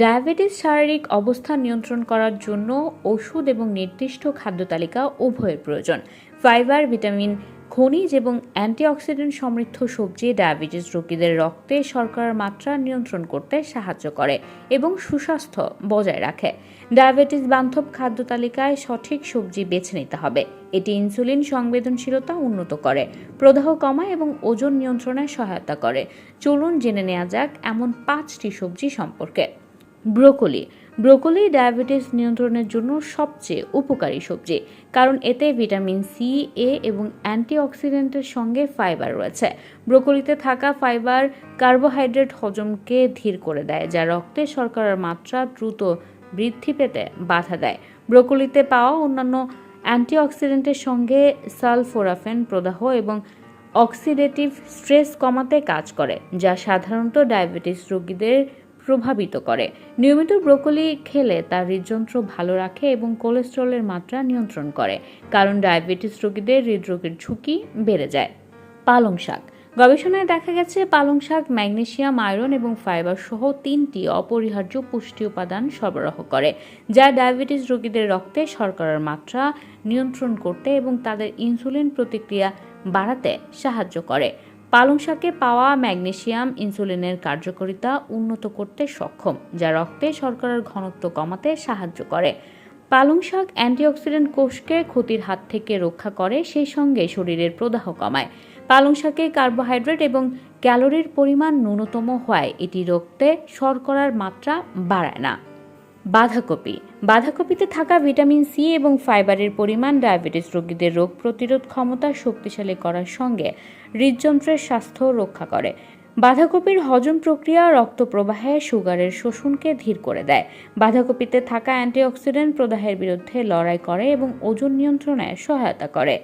Diabetes শারীরিক অবস্থা নিয়ন্ত্রণ করার জন্য ওষুধ এবং নির্দিষ্ট খাদ্য তালিকা উভয়ের প্রয়োজন। ফাইবার, ভিটামিন, খনিজ এবং অ্যান্টিঅক্সিডেন্ট সমৃদ্ধ সবজি ডায়াবেটিস রোগীদের রক্তে শর্করার মাত্রা নিয়ন্ত্রণ করতে সাহায্য করে এবং সুস্বাস্থ্য বজায় রাখে। ডায়াবেটিস বান্ধব খাদ্য তালিকায় সঠিক সবজি বেছে নিতে হবে। এটি ইনসুলিন সংবেদনশীলতা উন্নত করে, প্রদাহ কমায় এবং ওজন নিয়ন্ত্রণে সহায়তা করে। চলুন জেনে নেওয়া যাক এমন পাঁচটি সবজি সম্পর্কে। ব্রোকলি। ব্রোকলি ডায়াবেটিস নিয়ন্ত্রণের জন্য সবচেয়ে উপকারী সবজি, কারণ এতে ভিটামিন সি এ এবং অ্যান্টিঅক্সিডেন্টের সঙ্গে ফাইবার রয়েছে। ব্রোকলিতে থাকা ফাইবার কার্বোহাইড্রেট হজমকে ধীর করে দেয়, যা রক্তে শর্করার মাত্রা দ্রুত বৃদ্ধি পেতে বাধা দেয়। ব্রোকলিতে পাওয়া অন্যান্য অ্যান্টিঅক্সিডেন্টের সঙ্গে সালফোরাফেন প্রদাহ এবং অক্সিডেটিভ স্ট্রেস কমাতে কাজ করে, যা সাধারণত ডায়াবেটিস রোগীদের প্রভাবিত করে। নিয়মিত ব্রোকলি খেলে তার হৃদযন্ত্র ভালো রাখে এবং কোলেস্টেরলের মাত্রা নিয়ন্ত্রণ করে, কারণ ডায়াবেটিস রোগীদের হৃদরোগের ঝুঁকি বেড়ে যায়। পালং শাক। গবেষণায় দেখা গেছে, পালং শাক ম্যাগনেসিয়াম, আয়রন এবং ফাইবার সহ তিনটি অপরিহার্য পুষ্টি উপাদান সরবরাহ করে, যা ডায়াবেটিস রোগীদের রক্তে শর্করার মাত্রা নিয়ন্ত্রণ করতে এবং তাদের ইনসুলিন প্রতিক্রিয়া বাড়াতে সাহায্য করে। পালং শাকে পাওয়া ম্যাগনেশিয়াম, ইনসুলিনের কার্যকারিতা উন্নত করতে সক্ষম, যা রক্তে শর্করার ঘনত্ব কমাতে সাহায্য করে। পালং শাক অ্যান্টিঅক্সিডেন্ট কোষকে ক্ষতির হাত থেকে রক্ষা করে, সেই সঙ্গে শরীরের প্রদাহ কমায়। পালং শাকে কার্বোহাইড্রেট এবং ক্যালোরির পরিমাণ ন্যূনতম হওয়ায় এটি রক্তে শর্করার মাত্রা বাড়ায় না। বাঁধাকপি। বাঁধাকপিতে থাকা ভিটামিন সি এবং ফাইবারের পরিমাণ ডায়াবেটিস রোগীদের রোগ প্রতিরোধ ক্ষমতা শক্তিশালী করার সঙ্গে হৃদযন্ত্রের স্বাস্থ্য রক্ষা করে। বাঁধাকপির হজম প্রক্রিয়া রক্ত প্রবাহে সুগারের শোষণকে ধীর করে দেয়। বাঁধাকপিতে থাকা অ্যান্টিঅক্সিডেন্ট প্রদাহের বিরুদ্ধে লড়াই করে এবং ওজন নিয়ন্ত্রণে সহায়তা করে।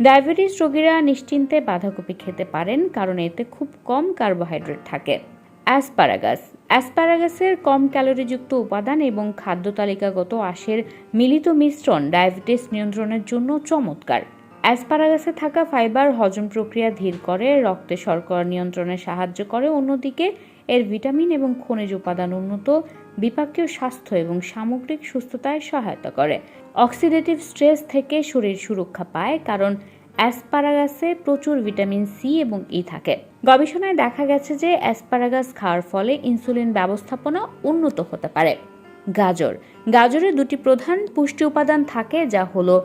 ডায়াবেটিস রোগীরা নিশ্চিন্তে বাঁধাকপি খেতে পারেন কারণ এতে খুব কম কার্বোহাইড্রেট থাকে। অ্যাসপারাগাস অ্যাসপারাগাসের কম ক্যালোরিযুক্ত উপাদান এবং খাদ্য তালিকাগত আঁশের মিলিত মিশ্রণ ডায়াবেটিস নিয়ন্ত্রণের জন্য চমৎকার। অ্যাসপারাগাসে থাকা ফাইবার হজম প্রক্রিয়া ধীর করে, রক্তে শর্করা নিয়ন্ত্রণে সাহায্য করে। অন্যদিকে, এর ভিটামিন এবং খনিজ উপাদান উন্নত, বিপাকীয় স্বাস্থ্য এবং সামগ্রিক সুস্থতায় সহায়তা করে। অক্সিডেটিভ স্ট্রেস থেকে শরীর সুরক্ষা পায়, কারণ অ্যাসপারাগাসে প্রচুর ভিটামিন সি এবং ই থাকে। গবেষণায় দেখা গেছে যে অ্যাসপারাগাস খাওয়ার ফলে ইনসুলিন ব্যবস্থাপনা উন্নত হতে পারে। গাজর। গাজরে দুটি প্রধান পুষ্টি উপাদান থাকে, যা হলো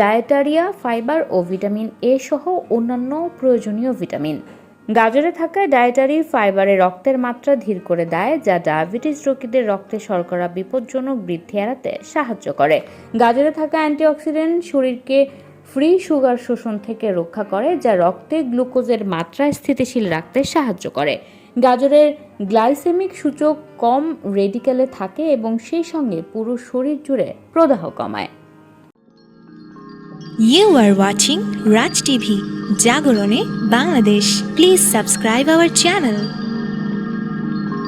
ডায়েটারিয়া, ফাইবার ও ভিটামিন এ সহ অন্যান্য প্রয়োজনীয় ভিটামিন। গাজরে থাকা ডায়েটারি ফাইবারে রক্তের মাত্রা ধীর করে দেয়, যা ডায়াবেটিস রোগীদের রক্তে শর্করা বিপজ্জনক বৃদ্ধি এড়াতে সাহায্য করে। গাজরে থাকা অ্যান্টিঅক্সিডেন্ট শরীরকে ফ্রি সুগার শোষণ থেকে রক্ষা করে যা রক্তে গ্লুকোজের মাত্রা স্থিতিশীল রাখতে সাহায্য করে গাজরের গ্লাইসেমিক সূচক কম রেডিক্যালে থাকে এবং সেই সঙ্গে পুরো শরীর জুড়ে প্রদাহ কমায় You are watching Raj TV, Jagorone, Bangladesh. Please subscribe our channel.